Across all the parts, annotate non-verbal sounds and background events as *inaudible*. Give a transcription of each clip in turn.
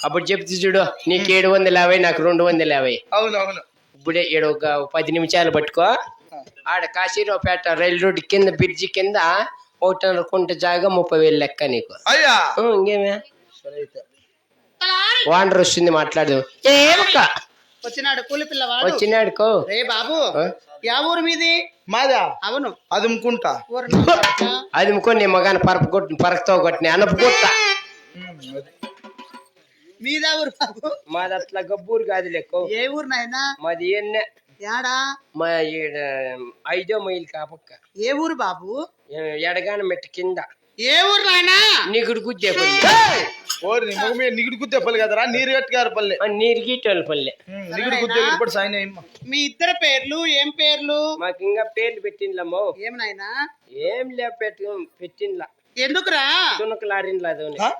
అప్పుడు చెప్తే చూడు నీకు ఏడు వందల యాభై నాకు రెండు వందల యాభై. అవును అవును ఇప్పుడే ఈడ ఒక పది నిమిషాలు పట్టుకో. ఆడ కాశీరావుపేట రైలు రోడ్డు కింద బ్రిడ్జి కింద ఒకటిన్నర కుంట జాగా ముప్పై వేలు లెక్క నీకు. అయ్యా! ఇంకేమే? సరే అయితే వాండర్ వస్తుంది మాట్లాడదు ఏమక్క వచ్చినాడు కూలి పిల్లవాడు. వచ్చినాడుకో రే బాబు? యా ఊరు మీది? మాదా? అవును. మగాని పరప కొట్టి పరకతో కొట్టిన అనపు కొట్ట. మీదా ఊరు బాబు? మాది అట్లా గబ్బూరు కాదు లెక్క ఏ ఊరు నాయనా మాది ఎన్నే యాడా? మా ఈడ ఐదో మైల్ కాపక్క ఏ ఊరు బాబు? ఎడగాన మెట్టు కింద. ఏ ఊరు నాయనా నీకుడు గుద్దే పల్లె ఓరి నీ మొగ మీద నిగుడు గుద్దే పల్లి కదరా? నీరు గట్టుగారు పల్లె. ఆ, నీరు గీటోళ్ళ పల్లె. నిగుడు గుద్దే ఇప్పుడు అయ్యమ్మ మీ ఇద్దరు పేర్లు ఏం పేర్లు? మాకు ఇంకా పేర్లు పెట్టిండ్లమ్మో. ఏం నాయనా? ఏం లే పెట్టు పెట్టిండ్లా. ఎందుకురా? తునకలారిండ్లా అదోని. ఆ?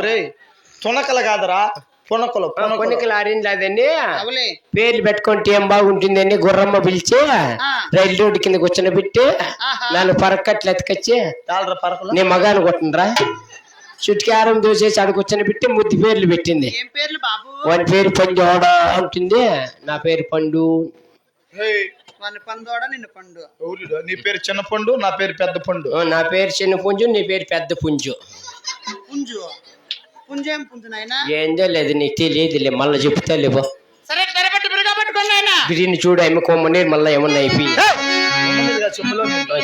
ఒరే తునకల కాదరా. పునకలు పునకలు. అదండి అవలే. పేర్లు పెట్టుకుంటే ఏం బాగుంటుందని గుర్రమ్మ పిలిచి. రైలు రోడ్డు కింద కూర్చొని పెట్టి. నాలుగు పరకట్లు ఎత్తుకొచ్చి నీ మగాను కొట్టినరా చుట్టుకారం దోసేసి ఆడ కూర్చొని పెట్టి ముద్దు పేర్లు పెట్టింది. ఏం పేర్లు బాబు? వాని పేరు పంజోడ ఉంటుంది నా పేరు పండు. నిన్ను పండు? నీ పేరు చిన్న పండు నా పేరు పెద్ద పండు. నా పేరు చిన్న పుంజు నీ పేరు పెద్ద పుంజు. పుంజు. పుంజు ఏం పుంజు నాయనా? ఏందో లేదు నీకు తెలియదులే మళ్ళీ చెప్తా లేవో సరే తెరబెట్టి బిరుగా పట్టుకోండి నాయనా. గ్రీన్ చూడు అమ్మ కొమ్మని మళ్ళీ ఏమన్నా అయిపోయి.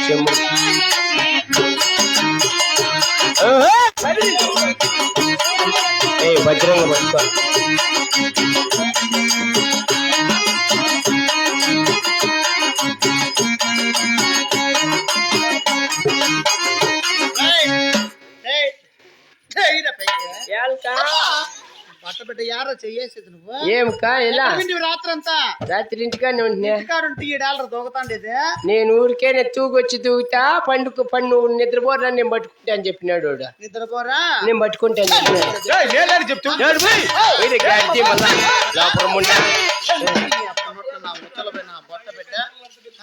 చెమ్ము ఏ భద్రంగా పట్టుకో. యారో చెయ్యేసేది నువ్వు ఏమికా ఎలా నువ్వు రాత్రంతా రాత్రి ఉంటున్నా డాలర్ నేను ఊరికే నేను తూగొచ్చి తూగుతా పండుకు పండు నిద్రపోరా నేను పట్టుకుంటా అని చెప్పినాడు వాడు. నిద్రపోరా నేను పట్టుకుంటాను చెప్పినాడు. ఏయ్, నేలని చెప్తూ ఎవడు పోయ్? పోయిన గాడిద మళ్ళా లోపల ముండా. ఈ అప్ప నోట్ల నా ముచ్చల పోయిన బొట్ట బిడ్డ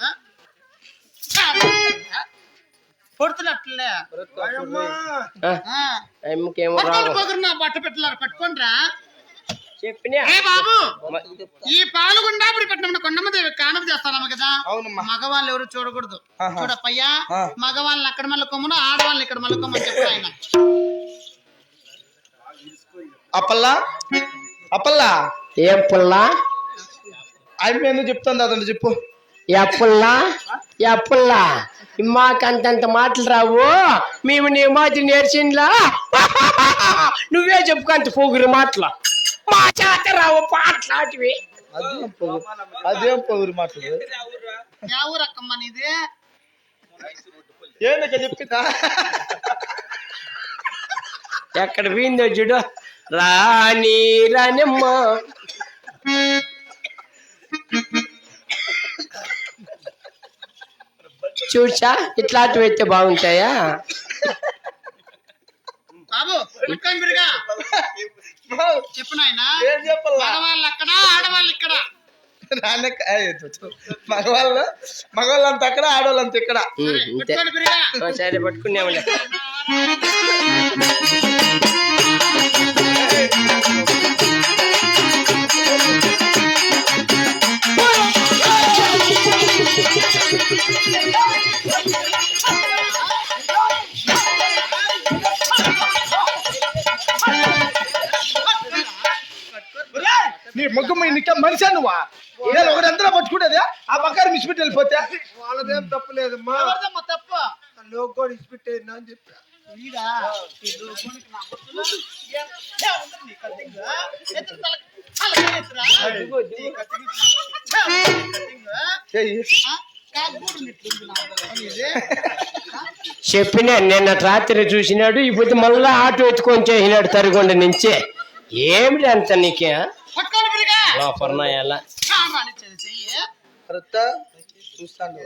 ఆ? కొడుతున్నట్లే ఆ, ఆ. అమ్మకేమో పట్టుకోండి పెట్టలారు ఏ బాబు! ఈ పాలుగుండా ఇప్పుడు పెట్టిన కొండమదేవి కానప చేస్తానమ్మ కదా? అవునమ్మా. మగవాళ్ళు ఎవరు చూడకూడదు. చూడప్పయ్యా. మగవాళ్ళని అక్కడ మళ్ళీ కొమ్మును ఆడవాళ్ళని ఇక్కడ మళ్ళీ కొమ్మని చెప్పు ఆయన. అప్పల్లా? అప్పల్లా? ఏం పుల్లా? ఆమె ఎందుకు చెప్తుంది అదండి చెప్పు. ఎప్పుల్లా ఎప్పుల్లా మాకంతంత మాటలు రావు. మేము నీ మాటలు నేర్చిండ్లా? *laughs* నువ్వే చెప్పుకంత పోగురు మాటలు. మా చేత రావు పాటలాంటివి. అదేం పొగురు? అదేం పొగురు మాటలు? యా ఊరక్కమ్మ నీది. ఏందక చెప్పిందా? ఎక్కడ పోయిందో చూడు. రాణి రానిమ్మ చూసా? ఇట్లాంటివి అయితే బాగుంటాయా? బాబు చెప్పు నాయన. ఏం చెప్పాలా? మగవాళ్ళు అక్కడ ఆడవాళ్ళు ఇక్కడ. నాన్నక మగవాళ్ళు మగవాళ్ళంతా అక్కడ ఆడవాళ్ళంతా ఇక్కడ. ఉమ్, అంతే ఆ, సరే పట్టుకున్నాములే. *laughs* నీ ముఖం నీకే మనిషి నువ్వా నేను ఒకటి ఎంతలో పట్టుకుంటేది ఆ పక్కన మిస్పెట్టి వెళ్ళిపోతే వాళ్ళదేం తప్పలేదమ్మా ఎవరిదమ్మా తప్పు లోగో ఇచ్చిపెట్టేయండి అని చెప్పా వీడా ఈ లోగోనికి నా బొత్తులు. ఏ- ఏ ఉంది నీ కత్తింగ్? ఎత్తుకు తల- తలకాయ ఎత్తురా. ఈ కత్తింగ్ ఛే, ఈ కత్తింగ్. చెయ్యి. ఆ? కాకుగూడు నిట్లుంది నా బొత్తం ఇది. చెప్పినా నిన్న రాత్రి చూసినాడు ఇప్పుడు మళ్ళా ఆటో ఎత్తుకొని చేసినాడు తరిగొండ నుంచే ఏమిటి అంత నీకే కరెక్ట్ చూస్తాను.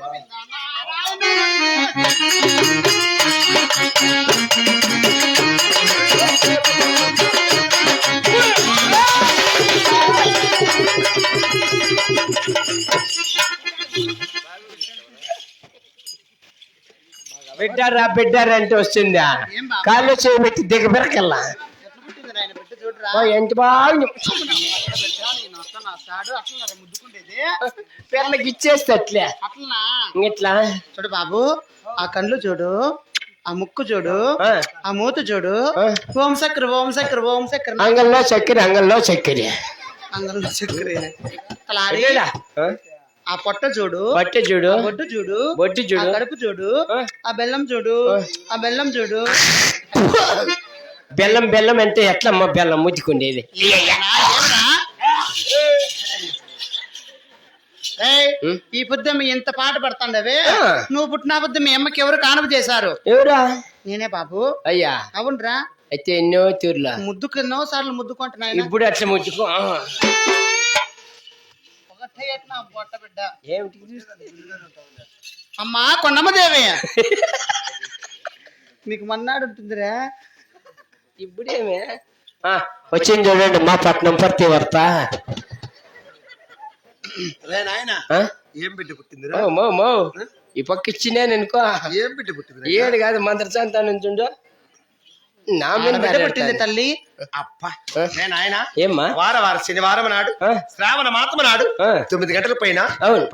బిడ్డారా బిడ్డారా అంటే బాబు? కాళ్ళు చేయబెట్టి దిగబెరకల్లా ఎట్లా పుట్టింది నాయన బిడ్డ? చూడు చూడరా ఆ, ఎంత బాగా నేను వస్తాను వస్తాడు అట్లా ముద్దుకుండేది. పిల్లకి ఇచ్చేస్తే అట్లే. అట్లనా? ఇట్లా చూడు బాబు ఆ కళ్ళు చూడు ఆ ముక్కు చూడు ఆ, మూత చూడు. ఓం చక్కెర ఓం చక్కెర ఓం చక్కెర అంగల్లో చక్కెర. అంగల్లో చక్కెర. అంగంలో చక్కెర తలారి? ఆ, పొట్ట చూడు బట్టె చూడు. బొడ్డు చూడు బొట్టు చూడు. కడుపు చూడు ఆ. ఆ బెల్లం చూడు ఆ. బెల్లం చూడు. బెల్లం బెల్లం అంటే ఎట్లమ్మా బెల్లం ముద్దుకుండేది? ఈ పొద్దు మీ ఇంత పాట పడుతుండవే. నువ్వు పుట్టిన పొద్దు మీ అమ్మకి ఎవరు కానుక చేశారు? ఎవరా? నేనే బాబు. అయ్యా. అవునరా. అయితే ఎన్నో తీరులా. ముద్దుకు ఎన్నో సార్లు ముద్దుకుంటున్నాయి ఇప్పుడు అట్లా ముద్దుకో అమ్మా కొండమ్మదేవి. నీకు మన్నాడు ఉంటుందిరా. ఇప్పుడేమే? వచ్చింది చూడండి మా పట్నం పర్తి వర్త? ఏం బిడ్డ పుట్టిందిరా మో ఈ పక్క ఇచ్చినాను అనుకో. ఏం బిడ్డ పుట్టిందిరా ఏడు కాదు మంత్ర సంతానం చూడు నా మీద పుట్టింది. తల్లి. అప్ప. నాయన ఏమ్మా? వార వార శనివారం నాడు శ్రావణ మాతమ నాడు తొమ్మిది గంటల పైన.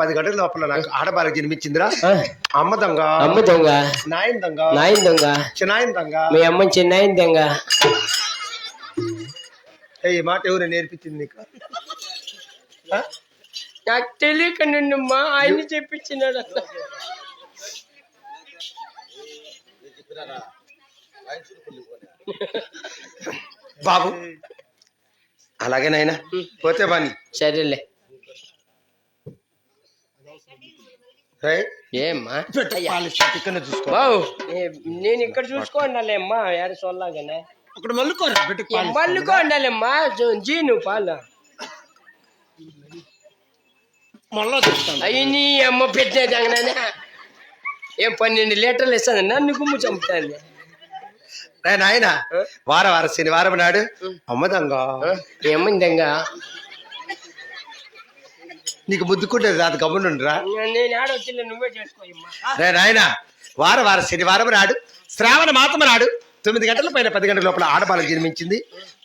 పది గంటల లోపల నాకు ఆడబాల జన్మించిందిరా. అమ్మ దొంగ అమ్మ దొంగ. నాయన దొంగ నాయన దొంగ. చిన్నాయన దొంగ. మీ అమ్మ చిన్నాయన దొంగ. ఈ మాట ఎవరు నేర్పించింది నీకు? నాకు తెలియక నిన్ను మా ఆయన చెప్పించినాడు బాబు అలాగే నాయన. పోతే బాని. సరేలే. ఏయ్, ఏమ్మా? ఇక్కడ చూసుకో. బావు నేను ఇక్కడ చూసుకోండాలేమ్మా యాడ సొల్లాగానే అక్కడ మల్లుకోరా. మళ్ళుకోండాలేమ్మా జీను పాలు. మళ్ళా చూస్తాను అయ్యి నీ అమ్మ పెట్టేదంగానే ఏం పన్నెండు లీటర్లు ఇస్తాను నన్ను గుమ్ము చంపుతాను రే నాయన వార వార శనివారం నాడు అమ్మ దొంగ ఏమందంగా? నీకు ముద్దుకుంటేది అది గమ్మునుండ్రా. నేను నాయన వార వార శనివారం నాడు శ్రావణ మాతమ నాడు తొమ్మిది గంటల పైన పది గంటల లోపల ఆడబాలకు జన్మించింది.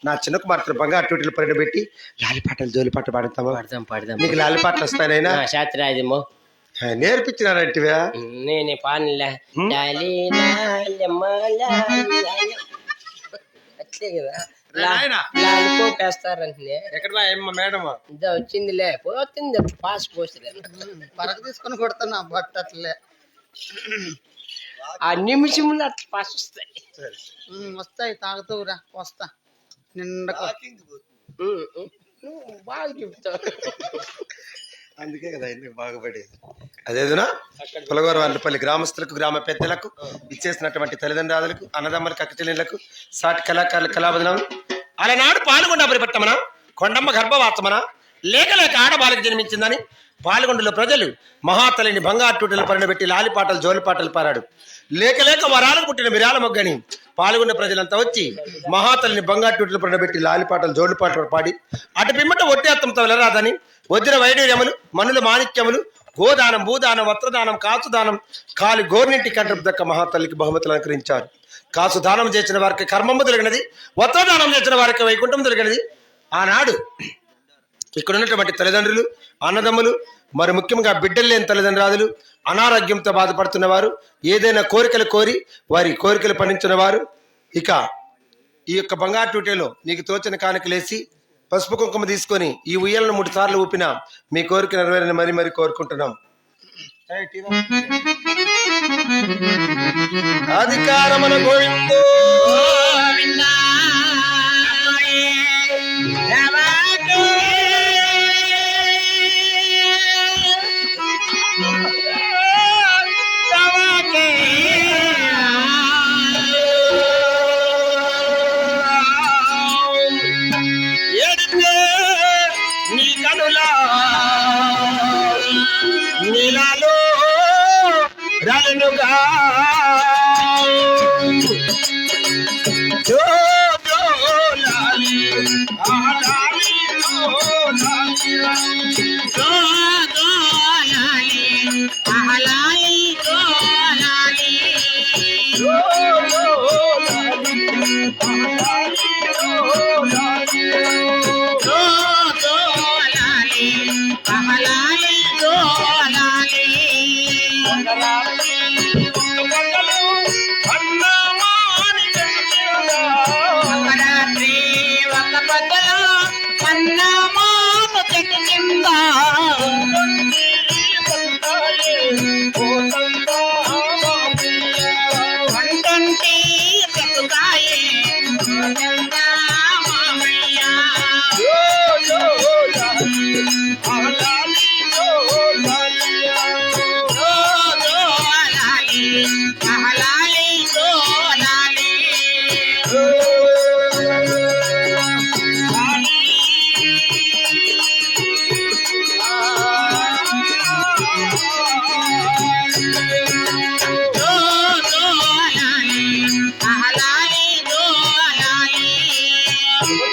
నా చిన్న కుమార్తెను బంగారు టూటీలు పైన పెట్టి లాలిపాటలు జోలిపాట పాడుతామా? పడదాం పడదాం నీకు లాలిపాటలు వస్తానైనా శాస్త్రాజమో నేర్పించినారంటివా? నేనే పానులే. అట్లే కదా. వచ్చిందిలే పోతుంది పాస్ పోస్తుంది పరక తీసుకొని కొడుతున్నా బట్ట అట్లే ఆ నిమిషంలో అట్లా పాస్ వస్తాయి ఉమ్, వస్తాయి తాగుతావురా వస్తా. నిండా ఉమ్, ఉమ్. నువ్వు బాగా చెప్తావు అందుకే కదా ఎందుకు బాగుపడేది. అదేదునా? పులగోర వారిపల్లి గ్రామస్తులకు గ్రామ పెద్దలకు ఇచ్చేసినటువంటి తల్లిదండ్రులకు అన్నదమ్మలకు అక్కచెల్లెళ్ళకు సాటి కళాకారుల కళాబదనం అలనాడు పాల్గొండ పరిపట్టమన కొండమ్మ గర్భవాసమన? లేకలేక ఆడబాలకు జన్మించిందని పాల్గొండలో ప్రజలు మహాతల్లిని బంగారు టూటలు పరిణబెట్టి లాలిపాటలు జోలిపాటలు పారాడు లేక లేక వరాలకు పుట్టిన విరాల మొగ్గని పాల్గొన్న ప్రజలంతా వచ్చి మహాతల్లిని బంగారు టూటలు పరిణబెట్టి లాలిపాటలు జోలిపాటలు పాడి అటు పిమ్మట ఒట్టేత్తంతో వెళ్ళరాదని వజ్ర వైడూర్యములు మనుల మాణిక్యములు గోదానం భూదానం వస్త్రదానం కాసుదానం కాలి గోర్నింటి కంటపు దక్క మహాతల్లికి బహుమతులు అలంకరించారు కాసు దానం చేసిన వారికి కర్మము దొరికినది వస్త్రదానం చేసిన వారికి వైకుంఠం దొరికినది. ఆనాడు ఇక్కడ ఉన్నటువంటి తల్లిదండ్రులు అన్నదమ్ములు మరి ముఖ్యంగా బిడ్డలు లేని తల్లిదండ్రులు అనారోగ్యంతో బాధపడుతున్న వారు ఏదైనా కోరికలు కోరి వారి కోరికలు పండించిన వారు ఇక ఈ యొక్క బంగారు టూటేలో నీకు తోచిన కానుకలేసి పసుపు కుంకుమ తీసుకొని ఈ ఉయ్యలను మూడు సార్లు ఊపిన మీ కోరిక నెరవేరని మరి మరి కోరుకుంటున్నాం. అధికారమన గోవిందో. গাও। Yeah. *laughs*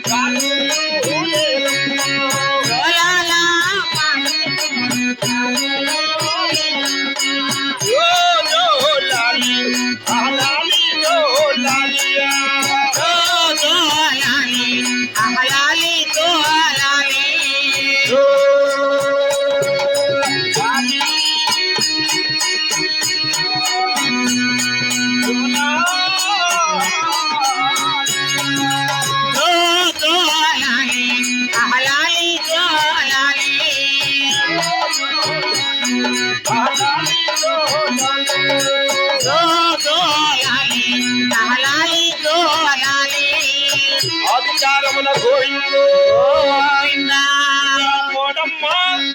Thank you.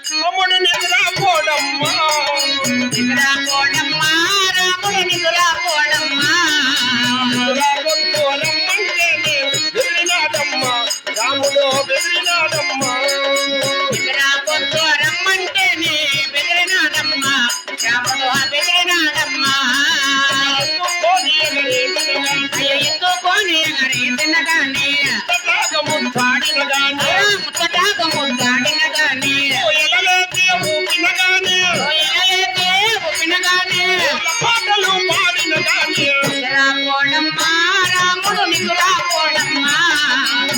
రాముడు అమ్ముడు నిద్ర పోడమ్మా నిద్రా కోడమ్మా. రాముడు నిద్రా కోడమ్మా బెదిరినాడమ్మా రాముడు బెదిరినాడమ్మా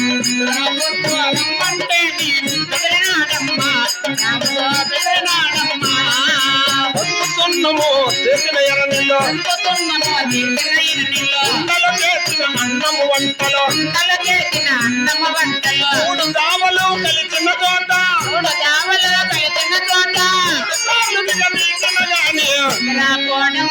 నిద్రా రాముడు బెదిరినాడమ్మా అందుకున్నము చేసిన ఎరనిలో వంటలు చేసిన అన్నము వంటలో వంటలు చేసిన మూడు దావలు కలిసిన చోట మూడు కలిసిన చోట సార్లు గాని రాముడు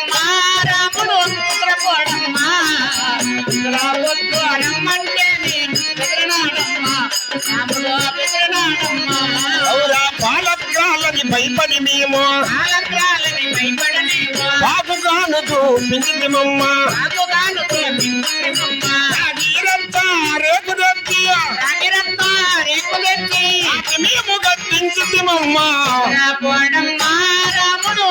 మేము. ఆలంత్రాలని భయపడలేము పాపుగాను చూపించమమ్మ పాపుగాను చూపించమమ్మ రాగిరంతా రేపు దొక్కి. రాగిరంతా రేపు దొక్కి మేము గట్టించుమమ్మ రాముడు.